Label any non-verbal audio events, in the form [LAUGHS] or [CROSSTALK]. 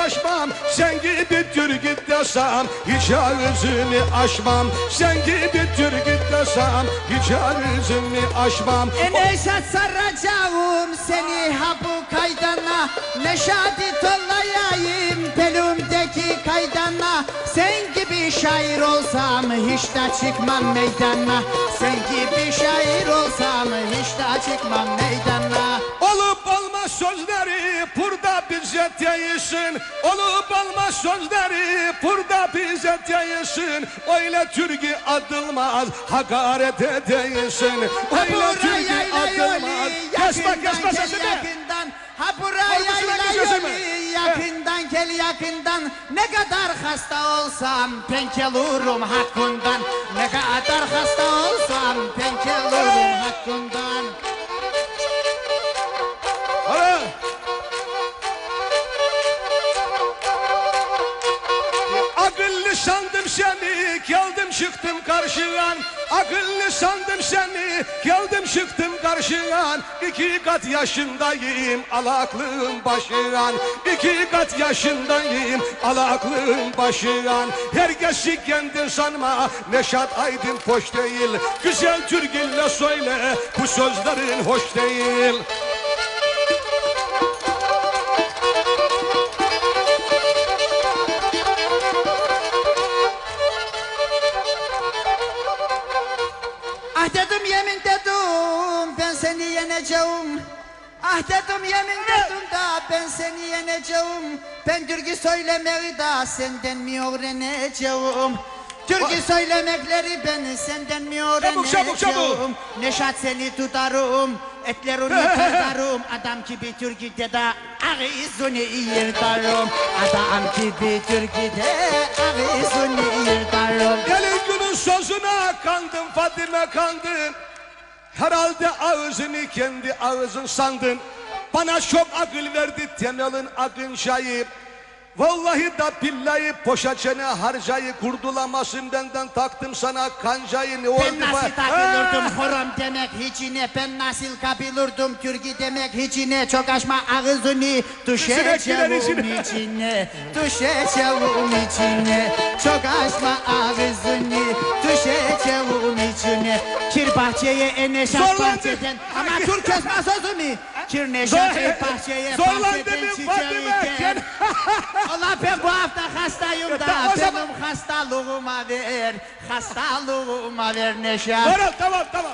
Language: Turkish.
şaşmam. Sen gibi Türk desem hiç ağzını açmam Sen gibi Türk desem hiç ağzını açmam E Neşat saracağım seni ha bu kaydana? Neşadi tollayayım belumdeki kaydana? Sen gibi şair olsam hiç de çıkmam meydana. Sen gibi şair olsam hiç de çıkmam meydana. Olup olmaz sözleri burada bize değilsin Olup olmaz sözleri burada bize değilsin Öyle Türk'ü adılmaz hakaret edeysin Öyle Türk'ü adılmaz. Kesme kesme sesini. Ha buraya Korkusuna yayla kesiyorsun yoli, beni. yakından gel yakından. Ne kadar hasta olsam penkelurum hakkından. Ne kadar hasta olsam penkelurum hakkından Akıllı sandım seni geldim çıktım karşıyan Akıllı sandım seni geldim çıktım karşıyan İki kat yaşındayım alaklığım başıyan İki kat yaşındayım alaklığım başıyan Herkesi kendin sanma Neşat Aydın hoş değil. Güzel Türk'ünle söyle bu sözlerin hoş değil Ah dedim yemin dedim ben seni yeneceğim. Ah dedim yemin dedim da ben seni yeneceğim. Ben türkü söylemeyi da senden mi öğreneceğim? Türkü söylemekleri ben senden mi Çabuk, çabuk, çabuk. öğreneceğim? Neşat seni tutarım etlerini tutarım Adam gibi türküde de ağzını yırtarım. Adam gibi türküde ağzını yırtarım. Gelin sözüne kandım Fadime kandın. Herhalde ağzını kendi ağzın sandın. Bana çok akıl verdi temelin akın şayı. Vallahi da billahi poşa çene harcayı Kurdulamasın benden taktım sana kancayı ne oldu Ben nasıl takılırdım horon demek hiçine Ben nasıl kapılırdım türkü demek hiçine Çok açma ağzını düşeceğim içine. Düşeceğim içine Çok açma bahçeye Zorlandım. bahçeden Ama dur kesme sözümü Kir Zor- neşat bahçeye [LAUGHS] bahçeden ben çiçeği Fadime. ker Allah [LAUGHS] ben bu hafta hastayım da benim hastalığıma ver, hastalığıma ver Neşat. Tamam tamam tamam